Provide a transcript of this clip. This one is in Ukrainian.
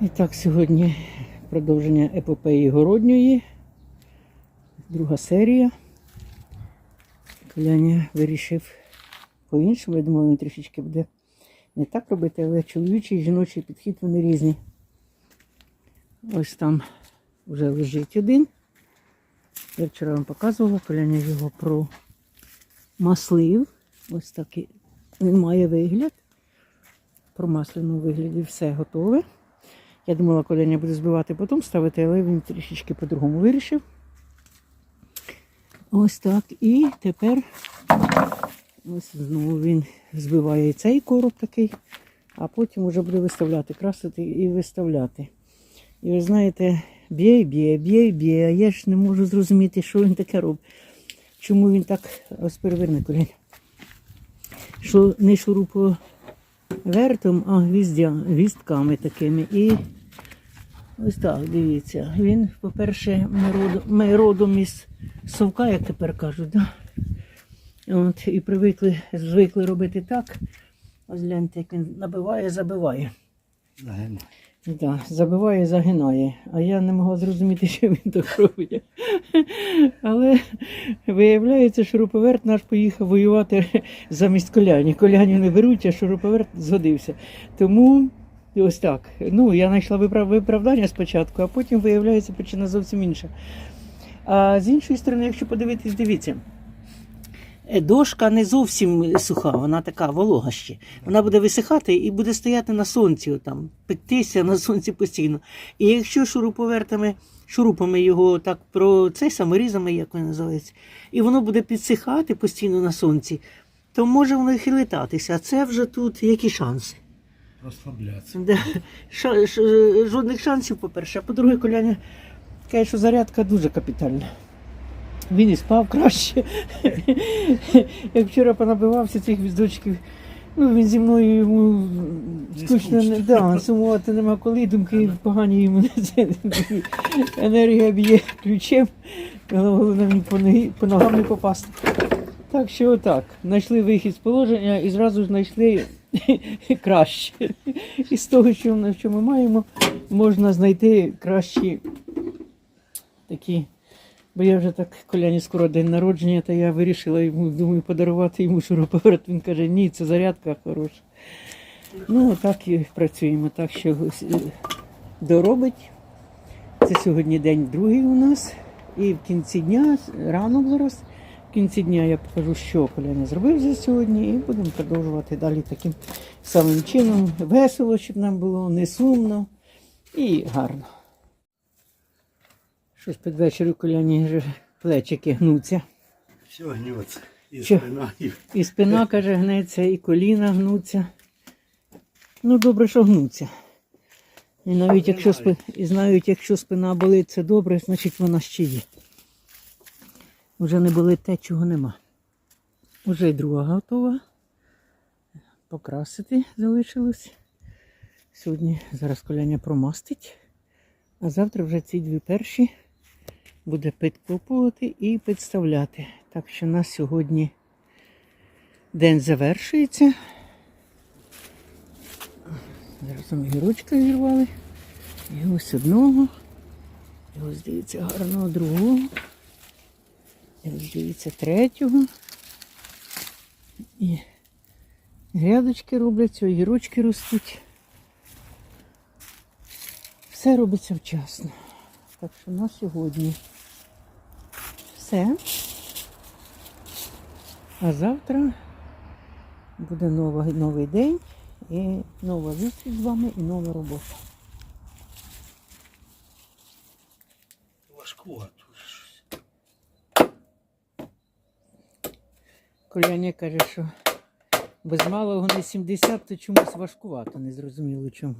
І так, сьогодні продовження епопеї городньої. Друга серія. Коляня вирішив по-іншому. Я думаю, він трішечки буде не так робити, але чоловічий і жіночий підхід вони різні. Ось там вже лежить один. Я вчора вам показувала, Коляня його промаслив. Ось такий він має вигляд. Промасленому вигляді все готове. Я думала, коляня буде збивати, потім ставити, але він трішечки по-другому вирішив. Ось так. І тепер ось знову він збиває і цей короб такий, а потім вже буде виставляти, красити і виставляти. І ви знаєте, б'є, б'є, б'є, б'є, а я ж не можу зрозуміти, що він таке робить. Чому він так ось переверне коляня. Що не шуруповертом, а гвіздя, гвіздками такими. І ось так, дивіться. Він, по-перше, ми родом, ми родом із совка, як тепер кажуть. Да? От, і привикли, звикли робити так. Ось гляньте, як він набиває, забиває. Загинув. Да, забиває, загинає. А я не могла зрозуміти, що він так робить. Але виявляється, шуруповерт наш поїхав воювати замість коляні. Коляню не беруть, а шуруповерт згодився. Тому ось так. Ну, я знайшла виправдання спочатку, а потім виявляється причина зовсім інша. А з іншої сторони, якщо подивитись, дивіться. Е, Дошка не зовсім суха, вона така волога ще. Вона буде висихати і буде стояти на сонці, там, пектися на сонці постійно. І якщо шуруповертами, шурупами його так про цей саморізами, як він називається, і воно буде підсихати постійно на сонці, то може воно і хилитатися. А це вже тут які шанси? Розслаблятися. Де, ша- ш- жодних шансів, по-перше. А по-друге, коляня каже, що зарядка дуже капітальна. Він і спав краще. Як вчора понабивався цих віздочків, ну він зі мною йому скучно не да, сумувати нема коли, думки погані йому. Енергія б'є ключем, головне мені по, ноги, по ногам не попасти. Так що отак. Знайшли вихід з положення і зразу знайшли краще. І з того, що, ми- що ми маємо, можна знайти кращі такі. Бо я вже так коляні скоро день народження, та я вирішила йому, думаю, подарувати йому шуруповерт. Він каже, ні, це зарядка хороша. Ну, так і працюємо. Так що е, доробить. Це сьогодні день другий у нас. І в кінці дня, ранок зараз, кінці дня я покажу, що Коляня зробив за сьогодні, і будемо продовжувати далі таким самим чином. Весело, щоб нам було, не сумно і гарно. Щось під вечір у Коляні плечики гнуться. Все гнеться. І спина, і спина, каже, гнеться, і коліна гнуться. Ну, добре, що гнуться. І навіть якщо спи... і навіть якщо спина болить, це добре, значить вона ще є. Уже не болить те, чого нема. Уже й друга готова. Покрасити залишилось. Сьогодні зараз коляня промастить, а завтра вже ці дві перші буде підкопувати і підставляти. Так що на сьогодні день завершується. Зараз ми гірочка зірвали. І ось одного. І ось дивіться гарного другого. І дивіться третього. І грядочки робляться, огірочки ростуть. Все робиться вчасно. Так що на сьогодні все. А завтра буде нова, новий день і нова зустріч з вами і нова робота. важкувато. Коляня каже, що без малого не 70, то чомусь важкувато, не зрозуміло чому.